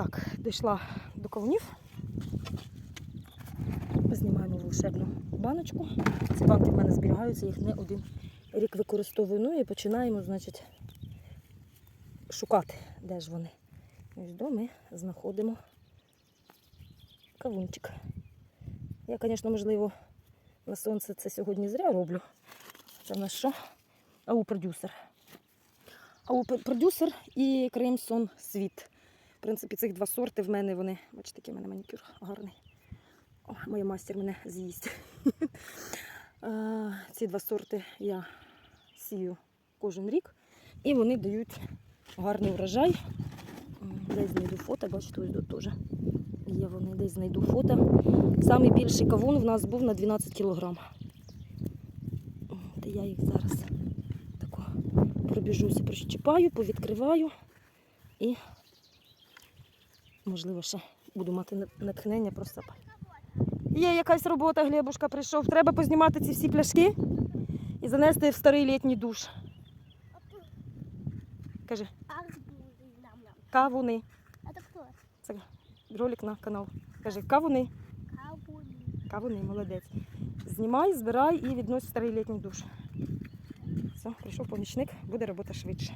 Так, дійшла до кавунів. Знімаємо волшебну баночку. Ці банки в мене зберігаються, їх не один рік використовую. Ну і починаємо, значить, шукати, де ж вони. Ось до ми знаходимо кавунчик. Я, звісно, можливо, на сонце це сьогодні зря роблю. Це в нас що? АУ продюсер. АУ продюсер і Кремсон Світ. В принципі, цих два сорти в мене вони. Бачите, який в мене манікюр гарний. О, моя мастер мене з'їсть. Ці два сорти я сію кожен рік. І вони дають гарний врожай. Десь знайду фото, бачите, ось тут теж. Є вони, десь знайду фото. Самий більший кавун в нас був на 12 кілограм. Та я їх зараз пробіжуся, прищіпаю, повідкриваю і, можливо, ще буду мати на- натхнення просто. Є якась робота, Глебушка прийшов. Треба познімати ці всі пляшки і занести в старий літній душ. Каже, Арбузы нам-нам. кавуни. Это кто? Це ролик на канал. Каже, кавуни. Кавуны. Кавуни, молодець. Знімай, збирай і віднось в старий літній душ. Все, прийшов помічник, буде робота швидше.